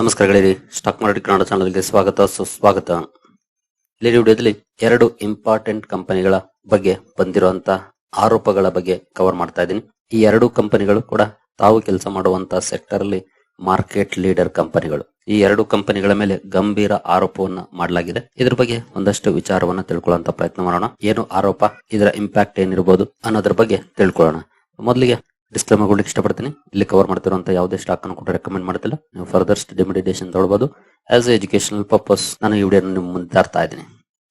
ನಮಸ್ಕಾರ stock market Kannada ಚಾನಲ್ಗೆ ಸ್ವಾಗತ, ಸುಸ್ವಾಗತ. ಇಲ್ಲಿ ವಿಡಿಯೋದಲ್ಲಿ ಎರಡು ಇಂಪಾರ್ಟೆಂಟ್ ಕಂಪನಿಗಳ ಬಗ್ಗೆ ಬಂದಿರುವಂತ ಆರೋಪಗಳ ಬಗ್ಗೆ ಕವರ್ ಮಾಡ್ತಾ ಇದ್ದೀನಿ. ಈ ಎರಡು ಕಂಪನಿಗಳು ಕೂಡ ತಾವು ಕೆಲಸ ಮಾಡುವಂತ ಸೆಕ್ಟರ್ ಅಲ್ಲಿ ಮಾರ್ಕೆಟ್ ಲೀಡರ್ ಕಂಪನಿಗಳು. ಈ ಎರಡು ಕಂಪನಿಗಳ ಮೇಲೆ ಗಂಭೀರ ಆರೋಪವನ್ನ ಮಾಡಲಾಗಿದೆ. ಇದ್ರ ಬಗ್ಗೆ ಒಂದಷ್ಟು ವಿಚಾರವನ್ನ ತಿಳ್ಕೊಳ್ಳುವಂತ ಪ್ರಯತ್ನ ಮಾಡೋಣ. ಏನು ಆರೋಪ, ಇದರ ಇಂಪ್ಯಾಕ್ಟ್ ಏನಿರಬಹುದು ಅನ್ನೋದ್ರ ಬಗ್ಗೆ ತಿಳ್ಕೊಳ್ಳೋಣ. ಮೊದಲಿಗೆ ಡಿಸ್ಕ್ಲೇಮರ್ ಇಷ್ಟಪಡ್ತೀನಿ. ಇಲ್ಲಿ ಕವರ್ ಮಾಡ್ತಿರುವಂತ ಯಾವುದೇ ಸ್ಟಾಕ್ ಅನ್ನು ಕೂಡ ರೆಕಮೆಂಡ್ ಮಾಡ್ತಿಲ್ಲ ನೀವು ಫರ್ದರ್ ಸ್ಟಡಿ ಮೆಡಿಟೇಷನ್ ತಗೊಳ್ಬಹುದು ಆಸ್ ಎ ಎಜುಕೇಶನಲ್ ಪರ್ಪಸ್ ನಾನು ಈ ವಿಡಿಯೋ ನಿಮ್ಮ ಮುಂದೆ ತರ್ತಾ ಇದ್ದೀನಿ.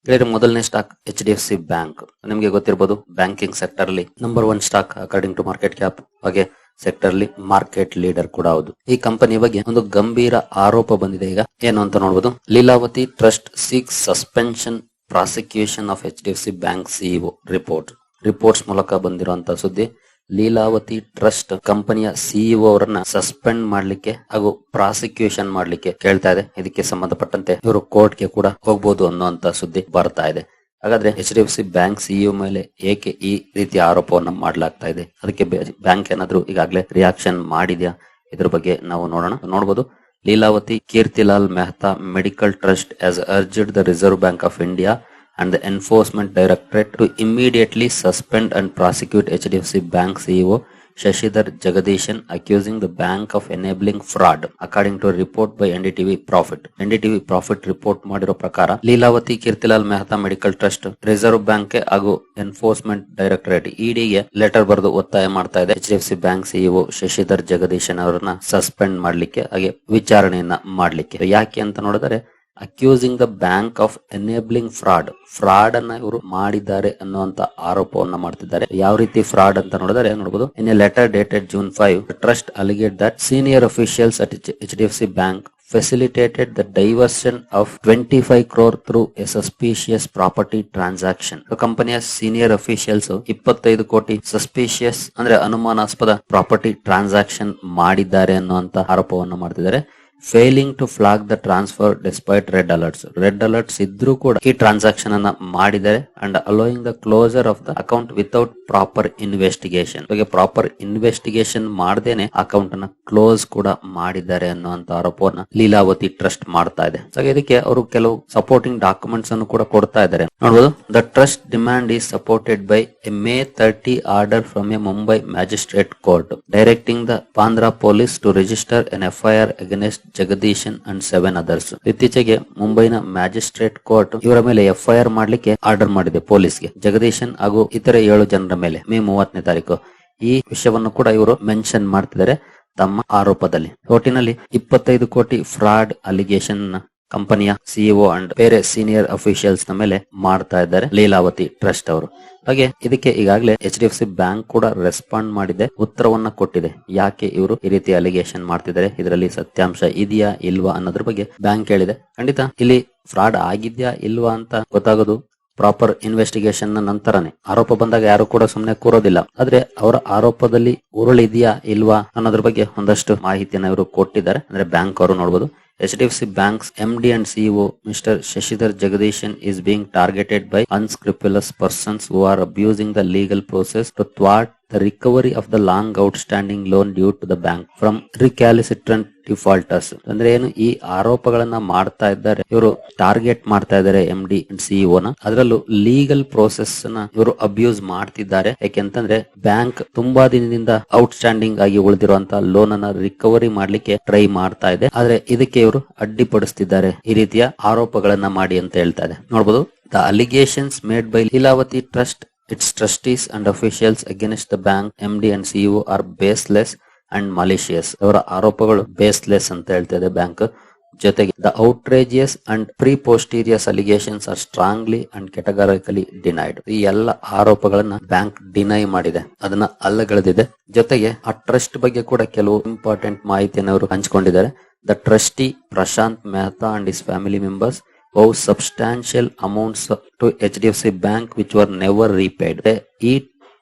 ಗೆಳೆಯರೆ ಮೊದಲನೇ stock H D F C bank ನಿಮಗೆ ಗೊತ್ತಿರಬಹುದು ಬ್ಯಾಂಕಿಂಗ್ ಸೆಕ್ಟರ್ ಅಲ್ಲಿ number one stock according to market cap ಹಾಗೆ ಸೆಕ್ಟರ್ ಅಲ್ಲಿ ಮಾರ್ಕೆಟ್ ಲೀಡರ್ ಕೂಡ ಹೌದು. ಈ ಕಂಪನಿ ಬಗ್ಗೆ ಒಂದು ಗಂಭೀರ ಆರೋಪ ಬಂದಿದೆ ಈಗ. ಏನು ಅಂತ ನೋಡಬಹುದು Lilavati trust seeks suspension prosecution of H D F C bank CEO report reports ಮೂಲಕ ಬಂದಿರುವಂತಹ ಸುದ್ದಿ. ಲೀಲಾವತಿ ಟ್ರಸ್ಟ್ ಕಂಪನಿಯ ಸಿಇಒ ಅವರನ್ನ ಸಸ್ಪೆಂಡ್ ಮಾಡ್ಲಿಕ್ಕೆ ಹಾಗೂ ಪ್ರಾಸಿಕ್ಯೂಷನ್ ಮಾಡ್ಲಿಕ್ಕೆ ಕೇಳ್ತಾ ಇದೆ. ಇದಕ್ಕೆ ಸಂಬಂಧಪಟ್ಟಂತೆ ಇವರು ಕೋರ್ಟ್ಗೆ ಕೂಡ ಹೋಗ್ಬೋದು ಅನ್ನುವಂತ ಸುದ್ದಿ ಬರ್ತಾ ಇದೆ. ಹಾಗಾದ್ರೆ H D F C bank CEO ಮೇಲೆ ಏಕೆ ಈ ರೀತಿಯ ಆರೋಪವನ್ನು ಮಾಡಲಾಗ್ತಾ ಇದೆ? ಅದಕ್ಕೆ ಬ್ಯಾಂಕ್ ಏನಾದ್ರೂ ಈಗಾಗಲೇ ರಿಯಾಕ್ಷನ್ ಮಾಡಿದ್ಯಾ? ಇದ್ರ ಬಗ್ಗೆ ನಾವು ನೋಡೋಣ. ನೋಡಬಹುದು Lilavati Kirtilal Mehta medical trust has urged the Reserve Bank of India and the Enforcement Directorate to immediately suspend and prosecute HDFC Bank CEO Shashidhar Jagadishan accusing the bank of enabling fraud according to a report by NDTV Profit. NDTV Profit report ಮಾಡಿರೋ Prakara, Lilavati Kirtilal Mehta Medical Trust, Reserve Bank ಬರೆದು ಒತ್ತಾಯ ಮಾಡ್ತಾ ಇದೆ H D F C bank CEO Shashidhar Jagdishan ಅವರನ್ನ suspend ಮಾಡ್ಲಿಕ್ಕೆ ಹಾಗೆ ವಿಚಾರಣೆಯನ್ನ ಮಾಡ್ಲಿಕ್ಕೆ ಯಾಕೆ ಅಂತ ನೋಡಿದರೆ accusing the bank of enabling fraud fraud ಅನ್ನ ಇವರು ಮಾಡಿದ್ದಾರೆ ಅನ್ನುವಂತ ಆರೋಪವನ್ನ ಮಾಡ್ತಿದ್ದಾರೆ. ಯಾವ ರೀತಿ ಫ್ರಾಡ್ ಅಂತ ನೋಡಿದ್ರೆ ನೋಡಬಹುದು in a letter dated June five trust alleged that senior officials at H D F C bank facilitated the diversion of 25 crore through a suspicious property transaction ಕಂಪನಿಯ ಸೀನಿಯರ್ ಅಫಿಷಿಯಲ್ಸ್ ಇಪ್ಪತ್ತೈದು ಕೋಟಿ ಸಸ್ಪಿಷಿಯಸ್ ಅಂದ್ರೆ ಅನುಮಾನಾಸ್ಪದ property transaction ಮಾಡಿದ್ದಾರೆ ಅನ್ನುವಂತ ಆರೋಪವನ್ನು ಮಾಡ್ತಿದ್ದಾರೆ. Failing to flag the transfer despite red alerts red alerts ಇದ್ರೂ ಕೂಡ ಈ ಟ್ರಾನ್ಸಾಕ್ಷನ್ ಅನ್ನ ಮಾಡಿದರೆ and allowing the closure of the account without proper investigation proper investigation ಮಾಡದೇನೆ account ಅನ್ನ ಕ್ಲೋಸ್ ಕೂಡ ಮಾಡಿದ್ದಾರೆ ಅನ್ನುವಂತ ಆರೋಪವನ್ನ ಲೀಲಾವತಿ ಟ್ರಸ್ಟ್ ಮಾಡ್ತಾ ಇದೆ. ಸೊ ಇದಕ್ಕೆ ಅವರು ಕೆಲವು ಸಪೋರ್ಟಿಂಗ್ ಡಾಕ್ಯುಮೆಂಟ್ಸ್ ಅನ್ನು ಕೂಡ ಕೊಡ್ತಾ ಇದ್ದಾರೆ. ನೋಡಬಹುದು the trust demand is supported by a May thirty order from a Mumbai magistrate court directing the Bandra police to register an R against Jagdishan and seven others. ಇತ್ತೀಚೆಗೆ ಮುಂಬೈನ ಮ್ಯಾಜಿಸ್ಟ್ರೇಟ್ ಕೋರ್ಟ್ ಇವರ ಮೇಲೆ FIR ಮಾಡಲಿಕ್ಕೆ order ಮಾಡಿದೆ ಪೊಲೀಸ್ಗೆ. ಜಗದೀಶನ್ ಹಾಗೂ ಇತರೆ ಏಳು ಜನರ ಮೇಲೆ ಮೇ ಮೂವತ್ತನೇ ತಾರೀಕು ಈ ವಿಷಯವನ್ನು ಕೂಡ ಇವರು ಮೆನ್ಷನ್ ಮಾಡ್ತಿದ್ದಾರೆ ತಮ್ಮ ಆರೋಪದಲ್ಲಿ. ಒಟ್ಟಿನಲ್ಲಿ ಇಪ್ಪತ್ತೈದು ಕೋಟಿ ಫ್ರಾಡ್ ಅಲಿಗೇಷನ್ ಕಂಪನಿಯ ಸಿಇಒ ಅಂಡ್ ಬೇರೆ ಸೀನಿಯರ್ ಅಫಿಷಿಯಲ್ಸ್ನ ಮೇಲೆ ಮಾಡ್ತಾ ಇದ್ದಾರೆ ಲೀಲಾವತಿ ಟ್ರಸ್ಟ್ ಅವರು. ಹಾಗೆ ಇದಕ್ಕೆ ಈಗಾಗಲೇ H D F C bank ಕೂಡ ರೆಸ್ಪಾಂಡ್ ಮಾಡಿದೆ, ಉತ್ತರವನ್ನ ಕೊಟ್ಟಿದೆ. ಯಾಕೆ ಇವರು ಈ ರೀತಿ ಅಲಿಗೇಷನ್ ಮಾಡ್ತಿದ್ದಾರೆ? ಇದರಲ್ಲಿ ಸತ್ಯಾಂಶ ಇದೆಯಾ ಇಲ್ವಾ ಅನ್ನೋದ್ರ ಬಗ್ಗೆ ಬ್ಯಾಂಕ್ ಹೇಳಿದೆ. ಖಂಡಿತ ಇಲ್ಲಿ ಫ್ರಾಡ್ ಆಗಿದ್ಯಾ ಇಲ್ವಾ ಅಂತ ಗೊತ್ತಾಗೋದು ಪ್ರಾಪರ್ ಇನ್ವೆಸ್ಟಿಗೇಷನ್ ನಂತರನೇ. ಆರೋಪ ಬಂದಾಗ ಯಾರು ಕೂಡ ಸುಮ್ಮನೆ ಕೂರೋದಿಲ್ಲ. ಆದ್ರೆ ಅವರ ಆರೋಪದಲ್ಲಿ ಉರುಳು ಇದೆಯಾ ಇಲ್ವಾ ಅನ್ನೋದ್ರ ಬಗ್ಗೆ ಒಂದಷ್ಟು ಮಾಹಿತಿಯನ್ನು ಇವರು ಕೊಟ್ಟಿದ್ದಾರೆ. ಅಂದ್ರೆ ಬ್ಯಾಂಕ್ ಅವರು ನೋಡಬಹುದು H D F C bank M D and CEO mister Shashidhar Jagdishan is being targeted by unscrupulous persons who are abusing the legal process to ಥ್ವಾಟ್ the recovery of the long outstanding loan due to the bank from recalcitrant defaulters ಅಂದ್ರೆ ಏನು, ಈ ಆರೋಪಗಳನ್ನ ಮಾಡ್ತಾ ಇದ್ದಾರೆ, ಇವರು target ಮಾಡ್ತಾ ಇದ್ದಾರೆ M D ಸಿಇಒನ ಅದರಲ್ಲೂ legal ಪ್ರೋಸೆಸ್ನ ಇವರು ಅಬ್ಯೂಸ್ ಮಾಡ್ತಿದ್ದಾರೆ. ಯಾಕೆಂತಂದ್ರೆ ಬ್ಯಾಂಕ್ ತುಂಬಾ ದಿನದಿಂದ ಔಟ್ ಸ್ಟ್ಯಾಂಡಿಂಗ್ ಆಗಿ ಉಳಿದಿರುವಂತಹ ಲೋನ್ ಅನ್ನ ರಿಕವರಿ ಮಾಡ್ಲಿಕ್ಕೆ ಟ್ರೈ ಮಾಡ್ತಾ ಇದೆ. ಆದ್ರೆ ಇದಕ್ಕೆ ಇವರು ಅಡ್ಡಿಪಡಿಸ್ತಿದ್ದಾರೆ. ಈ ರೀತಿಯ ಆರೋಪಗಳನ್ನ ಮಾಡಿ ಅಂತ ಹೇಳ್ತಾ ಇದೆ. ನೋಡಬಹುದು the allegations made by Lilavati trust its trustees and officials against the bank M D and CEO are baseless and malicious. ಅವರ ಆರೋಪಗಳು ಬೇಸ್ಲೆಸ್ ಅಂತ ಹೇಳ್ತಾ ಬ್ಯಾಂಕ್ ಜೊತೆಗೆ the outrageous and preposterous allegations are strongly and categorically denied ಈ ಎಲ್ಲ ಆರೋಪಗಳನ್ನ bank deny ಮಾಡಿದೆ. ಅದನ್ನ ಅಲ್ಲಗಳೆದಿದೆ. ಜೊತೆಗೆ ಆ ಟ್ರಸ್ಟ್ ಬಗ್ಗೆ ಕೂಡ ಕೆಲವು ಇಂಪಾರ್ಟೆಂಟ್ ಮಾಹಿತಿಯನ್ನು ಅವರು ಹಂಚಿಕೊಂಡಿದ್ದಾರೆ. The trustee Prashant Mehta and his family members owe substantial amounts to H D F C bank which were never repaid ಈ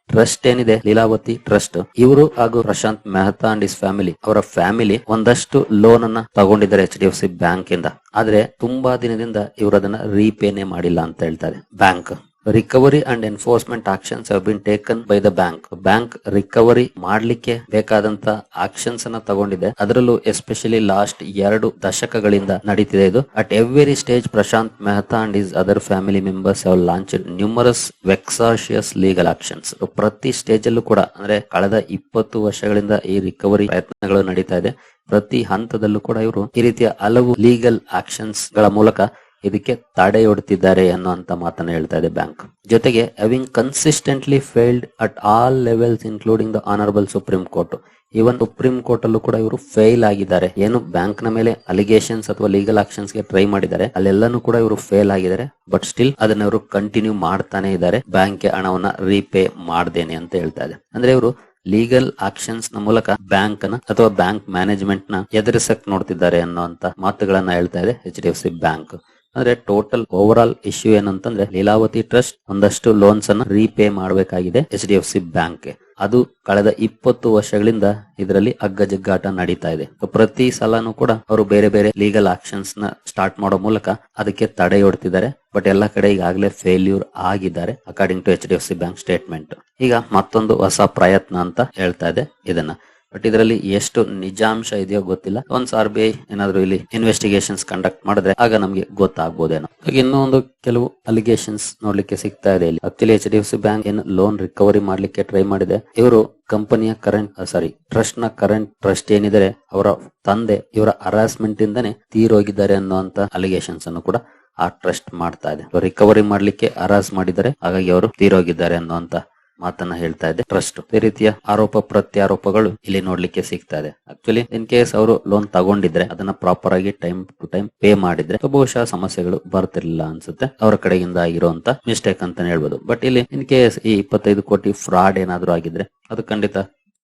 ಟ್ರಸ್ಟ್ ಏನಿದೆ? ಲೀಲಾವತಿ ಟ್ರಸ್ಟ್ ಇವರು ಹಾಗೂ Prashant Mehta and his family ಅವರ ಫ್ಯಾಮಿಲಿ ಒಂದಷ್ಟು ಲೋನ್ ಅನ್ನ ತಗೊಂಡಿದ್ದಾರೆ H D F C bank ಇಂದ. ಆದ್ರೆ ತುಂಬಾ ದಿನದಿಂದ ಇವರು ಅದನ್ನ ರೀಪೇನೆ ಮಾಡಿಲ್ಲ ಅಂತ ಹೇಳ್ತಾರೆ. Bank recovery and enforcement actions have been taken by the bank bank recovery ಮಾಡ್ಲಿಕ್ಕೆ ಬೇಕಾದಂತ ಆಕ್ಷನ್ಸ್ ಅನ್ನ ತಗೊಂಡಿದೆ. ಅದರಲ್ಲೂ ಎಸ್ಪೆಷಲಿ ಲಾಸ್ಟ್ ಎರಡು ದಶಕಗಳಿಂದ ನಡೀತಿದೆ ಇದು. At every stage Prashant Mehta and his other family members have launch numerous vexatious legal actions ಪ್ರತಿ ಸ್ಟೇಜ್ ಅಲ್ಲೂ ಕೂಡ, ಅಂದ್ರೆ ಕಳೆದ ಇಪ್ಪತ್ತು ವರ್ಷಗಳಿಂದ ಈ ರಿಕವರಿ ಪ್ರಯತ್ನಗಳು ನಡೀತಾ ಇದೆ. ಪ್ರತಿ ಹಂತದಲ್ಲೂ ಕೂಡ ಇವರು ಈ ರೀತಿಯ ಹಲವು ಲೀಗಲ್ ಆಕ್ಷನ್ಸ್ಗಳ ಮೂಲಕ ಇದಕ್ಕೆ ತಡೆ ತಡೆಯೊಡ್ತಿದ್ದಾರೆ ಅನ್ನುವಂತ ಮಾತನ್ನ ಹೇಳ್ತಾ ಇದೆ ಬ್ಯಾಂಕ್. ಜೊತೆಗೆ having consistently failed at all levels including the honourable supreme court even supreme court ಅಲ್ಲೂ ಕೂಡ ಇವರು ಫೇಲ್ ಆಗಿದ್ದಾರೆ. ಏನು ಬ್ಯಾಂಕ್ನ ಮೇಲೆ ಅಲಿಗೇಷನ್ಸ್ ಅಥವಾ ಲೀಗಲ್ ಆಕ್ಷನ್ಸ್ಗೆ ಟ್ರೈ ಮಾಡಿದ್ದಾರೆ, ಅಲ್ಲೆಲ್ಲಾನು ಕೂಡ ಇವರು ಫೇಲ್ ಆಗಿದ್ದಾರೆ. ಬಟ್ ಸ್ಟಿಲ್ ಅದನ್ನ ಇವರು ಕಂಟಿನ್ಯೂ ಮಾಡ್ತಾನೆ ಇದ್ದಾರೆ. ಬ್ಯಾಂಕ್ಗೆ ಹಣವನ್ನ ರೀಪೇ ಮಾಡ್ದೇನೆ ಅಂತ ಹೇಳ್ತಾ ಇದೆ. ಅಂದ್ರೆ ಇವರು ಲೀಗಲ್ ಆಕ್ಷನ್ಸ್ನ ಮೂಲಕ ಬ್ಯಾಂಕ್ನ ಅಥವಾ ಬ್ಯಾಂಕ್ ಮ್ಯಾನೇಜ್ಮೆಂಟ್ನ ಎದುರಿಸಕ್ ನೋಡ್ತಿದ್ದಾರೆ ಅನ್ನುವಂತ ಮಾತುಗಳನ್ನ ಹೇಳ್ತಾ ಇದೆ H D F C bank ಅಂದ್ರೆ ಟೋಟಲ್ ಓವರ್ ಆಲ್ ಇಶ್ಯೂ ಏನಂತಂದ್ರೆ ಲೀಲಾವತಿ ಟ್ರಸ್ಟ್ ಒಂದಷ್ಟು ಲೋನ್ಸ್ ಅನ್ನ ರೀಪೇ ಮಾಡಬೇಕಾಗಿದೆ H D F C bank ಅದು ಕಳೆದ ಇಪ್ಪತ್ತು ವರ್ಷಗಳಿಂದ ಇದರಲ್ಲಿ ಅಗ್ಗಜಗ್ಗಾಟ ನಡೀತಾ ಇದೆ. ಪ್ರತಿ ಸಲನೂ ಕೂಡ ಅವರು ಬೇರೆ ಬೇರೆ ಲೀಗಲ್ ಆಕ್ಷನ್ಸ್ನ ಸ್ಟಾರ್ಟ್ ಮಾಡೋ ಮೂಲಕ ಅದಕ್ಕೆ ತಡೆಯೊಡ್ತಿದ್ದಾರೆ ಬಟ್ ಎಲ್ಲ ಕಡೆ ಈಗಾಗಲೇ ಫೇಲ್ಯೂರ್ ಆಗಿದ್ದಾರೆ according to H D bank statement ಈಗ ಮತ್ತೊಂದು ಹೊಸ ಪ್ರಯತ್ನ ಅಂತ ಹೇಳ್ತಾ ಇದೆ ಇದನ್ನ. ಬಟ್ ಇದರಲ್ಲಿ ಎಷ್ಟು ನಿಜಾಂಶ ಇದೆಯೋ ಗೊತ್ತಿಲ್ಲ. ಒಂದ್ ಆರ್ ಬಿ ಐ ಏನಾದ್ರು ಇಲ್ಲಿ ಇನ್ವೆಸ್ಟಿಗೇಷನ್ಸ್ ಕಂಡಕ್ಟ್ ಮಾಡಿದ್ರೆ ಆಗ ನಮ್ಗೆ ಗೊತ್ತಾಗ್ಬೋದೇನೋ. ಹಾಗೆ ಇನ್ನೊಂದು ಕೆಲವು ಅಲಿಗೇಷನ್ಸ್ ನೋಡ್ಲಿಕ್ಕೆ ಸಿಗ್ತಾ ಇದೆ ಇಲ್ಲಿ. Actually H D F C bank ಏನು ಲೋನ್ ರಿಕವರಿ ಮಾಡ್ಲಿಕ್ಕೆ ಟ್ರೈ ಮಾಡಿದೆ. ಇವರು ಕಂಪನಿಯ ಕರೆಂಟ್ ಸಾರಿ ಟ್ರಸ್ಟ್ನ ಕರೆಂಟ್ ಟ್ರಸ್ಟ್ ಏನಿದ್ರೆ ಅವರ ತಂದೆ ಇವರ ಹರಾಸ್ಮೆಂಟ್ ಇಂದಾನೆ ತೀರೋಗಿದ್ದಾರೆ ಅನ್ನುವಂತ ಅಲಿಗೇಷನ್ಸ್ ಅನ್ನು ಕೂಡ ಆ ಟ್ರಸ್ಟ್ ಮಾಡ್ತಾ ಇದೆ. ರಿಕವರಿ ಮಾಡ್ಲಿಕ್ಕೆ ಹರಾಸ್ ಮಾಡಿದ್ದಾರೆ ಹಾಗಾಗಿ ಅವರು ತೀರೋಗಿದ್ದಾರೆ ಅನ್ನುವಂತ ಮಾತನ್ನ ಹೇಳ್ತಾ ಇದೆ. ಟ್ರಸ್ಟ್ ಈ ರೀತಿಯ ಆರೋಪ, ಪ್ರತ್ಯಾರೋಪಗಳು ಇಲ್ಲಿ ನೋಡ್ಲಿಕ್ಕೆ ಸಿಗ್ತಾ ಇದೆ ಆಕ್ಚುಲಿ ಇನ್ ಕೇಸ್ ಅವರು ಲೋನ್ ತಗೊಂಡಿದ್ರೆ, ಅದನ್ನ ಪ್ರಾಪರ್ ಆಗಿ ಟೈಮ್ ಟು ಟೈಮ್ ಪೇ ಮಾಡಿದ್ರೆ ಬಹುಶಃ ಸಮಸ್ಯೆಗಳು ಬರ್ತಿರ್ಲಿಲ್ಲ ಅನ್ಸುತ್ತೆ. ಅವರ ಕಡೆಯಿಂದ ಆಗಿರುವಂತ ಮಿಸ್ಟೇಕ್ ಅಂತಾನೆ ಹೇಳ್ಬೋದು. ಬಟ್ ಇಲ್ಲಿ ಇನ್ ಕೇಸ್ ಈ ಇಪ್ಪತ್ತೈದು ಕೋಟಿ ಫ್ರಾಡ್ ಏನಾದ್ರು ಆಗಿದ್ರೆ, ಅದು ಖಂಡಿತ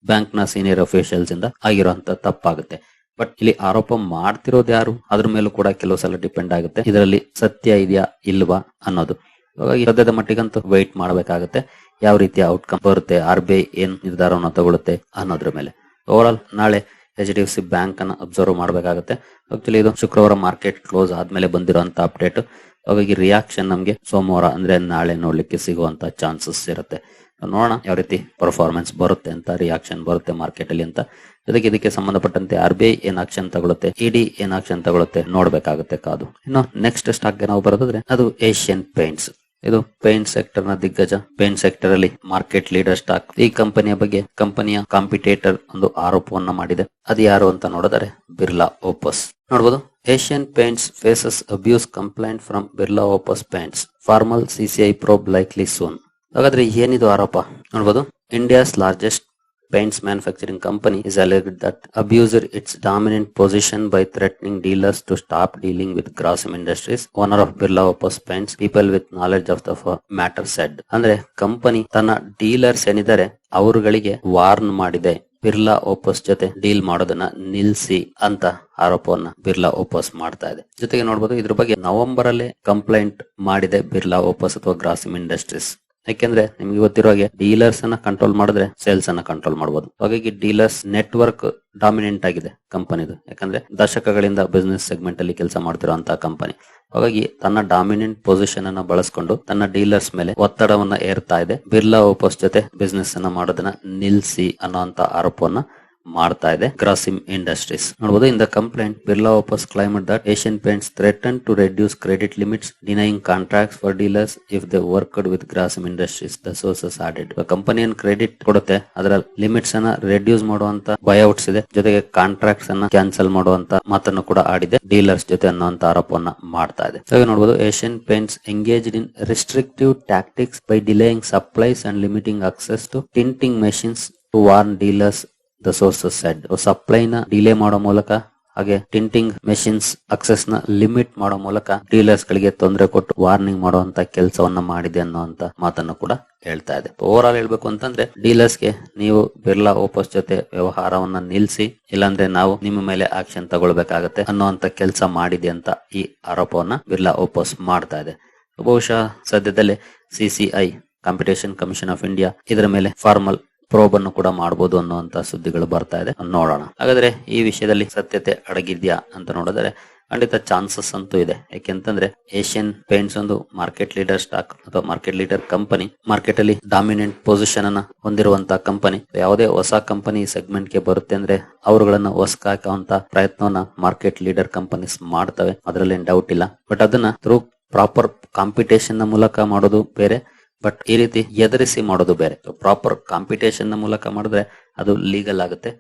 ಬ್ಯಾಂಕ್ನ ಸೀನಿಯರ್ ಅಫಿಷಿಯಲ್ಸ್ ಇಂದ ಆಗಿರುವಂತ ತಪ್ಪಾಗುತ್ತೆ. ಬಟ್ ಇಲ್ಲಿ ಆರೋಪ ಮಾಡ್ತಿರೋದು ಯಾರು? ಅದ್ರ ಮೇಲೂ ಕೂಡ ಕೆಲವು ಸಲ ಡಿಪೆಂಡ್ ಆಗುತ್ತೆ. ಇದರಲ್ಲಿ ಸತ್ಯ ಇದೆಯಾ ಇಲ್ವಾ ಅನ್ನೋದು. ಹಾಗಾಗಿ ಸದ್ಯದ ಮಟ್ಟಿಗಂತೂ ವೈಟ್ ಮಾಡಬೇಕಾಗುತ್ತೆ. ಯಾವ ರೀತಿಯ ಔಟ್ಕಮ್ ಬರುತ್ತೆ ಆರ್ ಬಿ ಐ ಏನ್ ನಿರ್ಧಾರವನ್ನು ತಗೊಳುತ್ತೆ ಅನ್ನೋದ್ರ ಮೇಲೆ. ಓವರ್ ಆಲ್ ನಾಳೆ H D F C bank ಅನ್ನ ಅಬ್ಸರ್ವ್ ಮಾಡಬೇಕಾಗುತ್ತೆ. ಆಕ್ಚುಲಿ ಇದು ಶುಕ್ರವಾರ ಮಾರ್ಕೆಟ್ ಕ್ಲೋಸ್ ಆದ್ಮೇಲೆ ಬಂದಿರುವಂತ ಅಪ್ಡೇಟ್ ಹಾಗಾಗಿ ರಿಯಾಕ್ಷನ್ ನಮಗೆ ಸೋಮವಾರ, ಅಂದ್ರೆ ನಾಳೆ ನೋಡ್ಲಿಕ್ಕೆ ಸಿಗುವಂತ ಚಾನ್ಸಸ್ ಇರುತ್ತೆ. ನೋಡೋಣ ಯಾವ ರೀತಿ ಪರ್ಫಾರ್ಮೆನ್ಸ್ ಬರುತ್ತೆ ಅಂತ ರಿಯಾಕ್ಷನ್ ಬರುತ್ತೆ ಮಾರ್ಕೆಟ್ ಅಲ್ಲಿ ಅಂತ. ಜೊತೆಗೆ ಇದಕ್ಕೆ ಸಂಬಂಧಪಟ್ಟಂತೆ ಆರ್ ಬಿ ಐ ಏನ್ ಆಕ್ಷನ್ ತಗೊಳುತ್ತೆ ಇಡಿ ಏನ್ ಆಕ್ಷನ್ ತಗೊಳುತ್ತೆ ನೋಡ್ಬೇಕಾಗುತ್ತೆ ಕಾದು. ಇನ್ನು ನೆಕ್ಸ್ಟ್ ಸ್ಟಾಕ್ಗೆ ನಾವು ಬರೋದಾದ್ರೆ ಅದು ಏಷ್ಯನ್ ಪೇಂಟ್ಸ್ ಇದು ಪೇಂಟ್ ಸೆಕ್ಟರ್ನ ದಿಗ್ಗಜ. ಪೇಂಟ್ ಸೆಕ್ಟರ್ ಅಲ್ಲಿ ಮಾರ್ಕೆಟ್ ಲೀಡರ್ ಸ್ಟಾಕ್ ಈ ಕಂಪನಿಯ ಬಗ್ಗೆ ಕಂಪನಿಯ ಕಾಂಪಿಟೇಟರ್ ಒಂದು ಆರೋಪವನ್ನು ಮಾಡಿದೆ. ಅದು ಯಾರು ಅಂತ ನೋಡಿದರೆ ಬಿರ್ಲಾ ಓಪಸ್. ನೋಡಬಹುದು Asian Paints faces abuse complaint from Birla Opus paints formal CCI probe likely soon ಹಾಗಾದ್ರೆ ಏನಿದು ಆರೋಪ? ನೋಡಬಹುದು India's largest paints manufacturing company is alleged that abuser its dominant position by threatening dealers to stop dealing with Grasim Industries. Owner of Birla Opus Paints, people with knowledge of the matter said. ಅಂದ್ರೆ ಕಂಪನಿ ತನ್ನ dealers ಏನಿದ್ದಾರೆ ಅವರುಗಳಿಗೆ warn ಮಾಡಿದೆ ಬಿರ್ಲಾ ಓಪಸ್ ಜೊತೆ deal ಮಾಡೋದನ್ನ ನಿಲ್ಸಿ ಅಂತ ಆರೋಪವನ್ನ ಬಿರ್ಲಾ ಓಪಸ್ ಮಾಡ್ತಾ ಇದೆ ಜೊತೆಗೆ ನೋಡಬಹುದು ಇದ್ರ ಬಗ್ಗೆ ನವೆಂಬರ್ ಅಲ್ಲೇ ಕಂಪ್ಲೇಂಟ್ ಮಾಡಿದೆ ಬಿರ್ಲಾ ಓಪಸ್ ಅಥವಾ ಗ್ರಾಸಿಮ್ ಇಂಡಸ್ಟ್ರೀಸ್ ಯಾಕೆಂದ್ರೆ ನಿಮ್ಗೆ ಗೊತ್ತಿರೋ ಹಾಗೆ ಡೀಲರ್ಸ್ ಅನ್ನ ಕಂಟ್ರೋಲ್ ಮಾಡಿದ್ರೆ ಸೇಲ್ಸ್ ಅನ್ನ ಕಂಟ್ರೋಲ್ ಮಾಡಬಹುದು ಹಾಗಾಗಿ ಡೀಲರ್ಸ್ ನೆಟ್ವರ್ಕ್ ಡಾಮಿನೆಂಟ್ ಆಗಿದೆ ಕಂಪನಿದು. ಯಾಕಂದ್ರೆ ದಶಕಗಳಿಂದ ಬಿಸ್ನೆಸ್ ಸೆಗ್ಮೆಂಟ್ ಅಲ್ಲಿ ಕೆಲಸ ಮಾಡ್ತಿರುವಂತಹ ಕಂಪನಿ. ಹಾಗಾಗಿ ತನ್ನ ಡಾಮಿನೆಂಟ್ ಪೊಸಿಷನ್ ಅನ್ನ ಬಳಸ್ಕೊಂಡು ತನ್ನ ಡೀಲರ್ಸ್ ಮೇಲೆ ಒತ್ತಡವನ್ನ ಏರ್ತಾ ಇದೆ. ಬಿರ್ಲಾ ಓಪೋಸ್ ಜೊತೆ ಬಿಸ್ನೆಸ್ ಅನ್ನ ಮಾಡೋದನ್ನ ನಿಲ್ಸಿ ಅನ್ನೋಂತ ಆರೋಪವನ್ನ ಮಾಡ್ತಾ ಇದೆ. ಗ್ರಾಸಿಮ್ ಇಂಡಸ್ಟ್ರೀಸ್ ನೋಡಬಹುದು ಇನ್ the complaint Birla Opus claimed that Asian Paints threaten to reduce credit limits denying contracts for dealers if they worked with Grasim industries the sources added company ಏನ್ ಕ್ರೆಡಿಟ್ ಕೊಡುತ್ತೆ, ಅದರ ಲಿಮಿಟ್ಸ್ ಅನ್ನ ರೆಡ್ಯೂಸ್ ಮಾಡುವಂತ ಬೈಔಟ್ಸ್ ಇದೆ. ಜೊತೆಗೆ contracts ಅನ್ನ cancel ಮಾಡುವಂತ ಮಾತನ್ನು ಕೂಡ ಆಡಿದೆ ಡೀಲರ್ಸ್ ಜೊತೆ ಅನ್ನುವಂತ ಆರೋಪವನ್ನ ಮಾಡ್ತಾ ಇದೆ. ಹಾಗೆ ನೋಡಬಹುದು Asian Paints engaged in restrictive tactics by delaying supplies and limiting access to tinting machines to warn dealers the sources said ಸಪ್ಲೈನ delay ಮಾಡೋ ಮೂಲಕ ಹಾಗೆ ಟಿಂಟಿಂಗ್ ಮೆಷಿನ್ಸ್ ಅಕ್ಸೆಸ್ನ ಲಿಮಿಟ್ ಮಾಡೋ ಮೂಲಕ ಡೀಲರ್ಸ್ ಗಳಿಗೆ ತೊಂದರೆ ಕೊಟ್ಟು ವಾರ್ನಿಂಗ್ ಮಾಡುವಂತ ಕೆಲಸವನ್ನ ಮಾಡಿದೆ ಅನ್ನುವಂತ ಮಾತನ್ನು ಕೂಡ ಹೇಳ್ತಾ ಇದೆ. ಓವರ್ ಆಲ್ ಹೇಳ್ಬೇಕು ಅಂತಂದ್ರೆ ಡೀಲರ್ಸ್ಗೆ ನೀವು ಬಿರ್ಲಾ ಓಪಸ್ ಜೊತೆ ವ್ಯವಹಾರವನ್ನ ನಿಲ್ಲಿಸಿ ಇಲ್ಲಾಂದ್ರೆ ನಾವು ನಿಮ್ಮ ಮೇಲೆ ಆಕ್ಷನ್ ತಗೊಳ್ಬೇಕಾಗತ್ತೆ ಅನ್ನುವಂತ ಕೆಲಸ ಮಾಡಿದೆ ಅಂತ ಈ ಆರೋಪವನ್ನ ಬಿರ್ಲಾ ಓಪಸ್ ಮಾಡ್ತಾ ಇದೆ. ಬಹುಶಃ ಸದ್ಯದಲ್ಲೇ CCI competition commission of India ಇದರ ಮೇಲೆ ಫಾರ್ಮಲ್ ಪ್ರೋಬ್ ಅನ್ನು ಕೂಡ ಮಾಡಬಹುದು ಅನ್ನುವಂತ ಸುದ್ದಿಗಳು ಬರ್ತಾ ಇದೆ. ನೋಡೋಣ. ಹಾಗಾದ್ರೆ ಈ ವಿಷಯದಲ್ಲಿ ಸತ್ಯತೆ ಅಡಗಿದ್ಯಾ ಅಂತ ನೋಡಿದ್ರೆ ಖಂಡಿತ ಚಾನ್ಸಸ್ ಅಂತೂ ಇದೆ. ಯಾಕೆಂತಂದ್ರೆ ಏಷ್ಯನ್ ಪೇಂಟ್ಸ್ ಒಂದು ಮಾರ್ಕೆಟ್ ಲೀಡರ್ ಸ್ಟಾಕ್ ಅಥವಾ ಮಾರ್ಕೆಟ್ ಲೀಡರ್ ಕಂಪನಿ, ಮಾರ್ಕೆಟ್ ಅಲ್ಲಿ ಡಾಮಿನೆಂಟ್ ಪೊಸಿಷನ್ ಅನ್ನ ಹೊಂದಿರುವಂತಹ ಕಂಪನಿ. ಯಾವುದೇ ಹೊಸ ಕಂಪನಿ ಸೆಗ್ಮೆಂಟ್ಗೆ ಬರುತ್ತೆ ಅಂದ್ರೆ ಅವರುಗಳನ್ನ ಹೊಸಕಾಕುವಂತ ಪ್ರಯತ್ನವನ್ನ ಮಾರ್ಕೆಟ್ ಲೀಡರ್ ಕಂಪನೀಸ್ ಮಾಡ್ತವೆ. ಅದರಲ್ಲಿ ಡೌಟ್ ಇಲ್ಲ. ಬಟ್ ಅದನ್ನ ಥ್ರೂ ಪ್ರಾಪರ್ ಕಾಂಪಿಟೇಷನ್ನ ಮೂಲಕ ಮಾಡೋದು ಬೇರೆ. ಬಟ್ ಈ ರೀತಿ ಎದುರಿಸಿ ಮಾಡೋದು ಬೇರೆ. ಪ್ರಾಪರ್ ಕಾಂಪಿಟೇಷನ್ನ ಮೂಲಕ ಮಾಡಿದ್ರೆ ಅದು ಲೀಗಲ್ ಆಗುತ್ತೆ.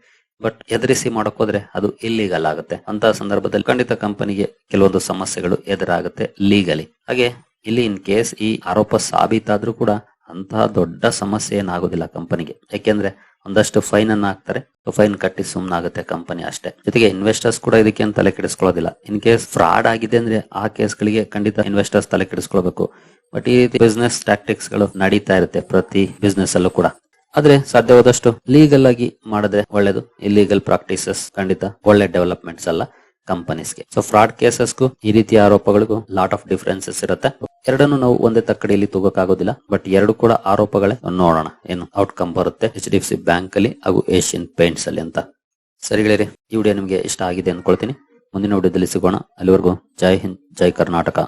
ಬಟ್ ಎದುರಿಸಿ ಮಾಡಕ್ ಹೋದ್ರೆ ಅದು ಇಲ್ಲೀಗಲ್ ಆಗುತ್ತೆ. ಅಂತ ಸಂದರ್ಭದಲ್ಲಿ ಖಂಡಿತ ಕಂಪನಿಗೆ ಕೆಲವೊಂದು ಸಮಸ್ಯೆಗಳು ಎದುರಾಗುತ್ತೆ ಲೀಗಲಿ ಹಾಗೆ ಇಲ್ಲಿ ಇನ್ ಕೇಸ್ ಈ ಆರೋಪ ಸಾಬೀತಾದ್ರೂ ಕೂಡ ಅಂತಹ ದೊಡ್ಡ ಸಮಸ್ಯೆ ಏನಾಗೋದಿಲ್ಲ ಕಂಪನಿಗೆ. ಯಾಕೆಂದ್ರೆ ಒಂದಷ್ಟು ಫೈನ್ ಅನ್ನ ಹಾಕ್ತಾರೆ. ಫೈನ್ ಕಟ್ಟಿ ಸುಮ್ಮನಾಗುತ್ತೆ ಕಂಪನಿ ಅಷ್ಟೇ. ಜೊತೆಗೆ ಇನ್ವೆಸ್ಟರ್ಸ್ ಕೂಡ ಇದಕ್ಕೆ ತಲೆ ಕೆಡಿಸ್ಕೊಳ್ಳೋದಿಲ್ಲ ಇನ್ ಕೇಸ್ ಫ್ರಾಡ್ ಆಗಿದೆ ಅಂದ್ರೆ ಆ ಕೇಸ್ಗಳಿಗೆ ಖಂಡಿತ ಇನ್ವೆಸ್ಟರ್ಸ್ ತಲೆ ಕೆಡಿಸ್ಕೊಳ್ಬೇಕು ಬಟ್ ಈ ರೀತಿ ಬಿಸ್ನೆಸ್ ಟ್ಯಾಕ್ಟಿಕ್ಸ್ಗಳು ನಡೀತಾ ಇರುತ್ತೆ ಪ್ರತಿ ಬಿಸ್ನೆಸ್ ಅಲ್ಲೂ ಕೂಡ. ಆದ್ರೆ ಸಾಧ್ಯವಾದಷ್ಟು ಲೀಗಲ್ ಆಗಿ ಮಾಡಿದ್ರೆ ಒಳ್ಳೇದು. ಇಲ್ಲೀಗಲ್ ಪ್ರಾಕ್ಟೀಸಸ್ ಖಂಡಿತ ಒಳ್ಳೆ ಡೆವಲಪ್ಮೆಂಟ್ಸ್ ಅಲ್ಲ ಕಂಪನೀಸ್ಗೆ ಸೊ ಫ್ರಾಡ್ ಕೇಸಸ್ಗೂ ಈ ರೀತಿಯ ಆರೋಪಗಳಿಗೂ ಲಾಟ್ ಆಫ್ ಡಿಫರೆನ್ಸಸ್ ಇರುತ್ತೆ. ಎರಡನ್ನು ನಾವು ಒಂದೇ ತಕ್ಕಡಿಯಲ್ಲಿ ತಗೋಕಾಗೋದಿಲ್ಲ. ಬಟ್ ಎರಡು ಕೂಡ ಆರೋಪಗಳೇ ನೋಡೋಣ ಏನು ಔಟ್ಕಮ್ ಬರುತ್ತೆ H D F C bank ಅಲ್ಲಿ ಹಾಗೂ ಏಷ್ಯನ್ ಪೇಂಟ್ಸ್ ಅಲ್ಲಿ ಅಂತ. ಸರಿ ಗೆಳೆಯರಿ, ಈ ವಿಡಿಯೋ ನಿಮಗೆ ಇಷ್ಟ ಆಗಿದೆ ಅನ್ಕೊಳ್ತೀನಿ. ಮುಂದಿನ ವಿಡಿಯೋದಲ್ಲಿ ಸಿಗೋಣ. ಅಲ್ಲಿವರೆಗೂ ಜೈ ಹಿಂದ್, ಜೈ ಕರ್ನಾಟಕ.